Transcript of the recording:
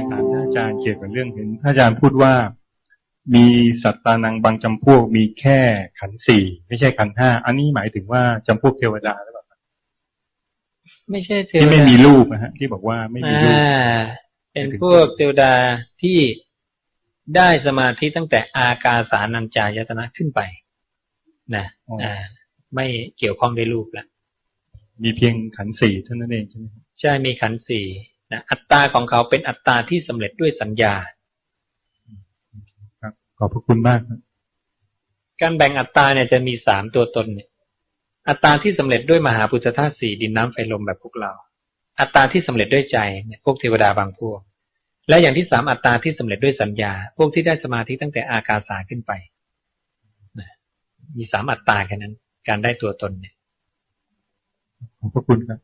ยถามท่านอาจารย์เกี่ยวกับเรื่องเห็นท่านอาจารย์พูดว่า มีสัตตานังบางจำพวกมีแค่ขันธ์สี่ไม่ใช่ขันธ์ห้าอันนี้หมายถึงว่าจำพวกเทวดาหรือเปล่าไม่ใช่เทวดาที่ไม่มีรูปนะฮะ ที่บอกว่าไม่มีรูปอ่าเป็นพวกเทวดาที่ได้สมาธิตั้งแต่อากาสานัญจายตนะขึ้นไป นะอ๋ออ่อ่าไม่เกี่ยวข้องด้วยรูปละมีเพียงขันธ์สี่เท่านั้นเองใช่ไหมครับใช่มีขันธ์สี่ นะอัตตาของเขาเป็นอัตตาที่สำเร็จด้วยสัญญาครับขอบพระคุณมากครับการแบ่งอัตตาเนี่ยจะมีสามตัวตนเนี่ย อัตตาที่สำเร็จด้วยมหาพุทธธาตุสี่ดินน้ำไฟลมแบบพวกเรา อัตตาที่สำเร็จด้วยใจเนี่ยพวกเทวดาบางพวก และอย่างที่สามอัตตาที่สำเร็จด้วยสัญญา พวกที่ได้สมาธิตั้งแต่อากาสาขึ้นไปนะมีสามอัตตาแค่นั้น การได้ตัวตนเนี่ยขอบพระคุณครับ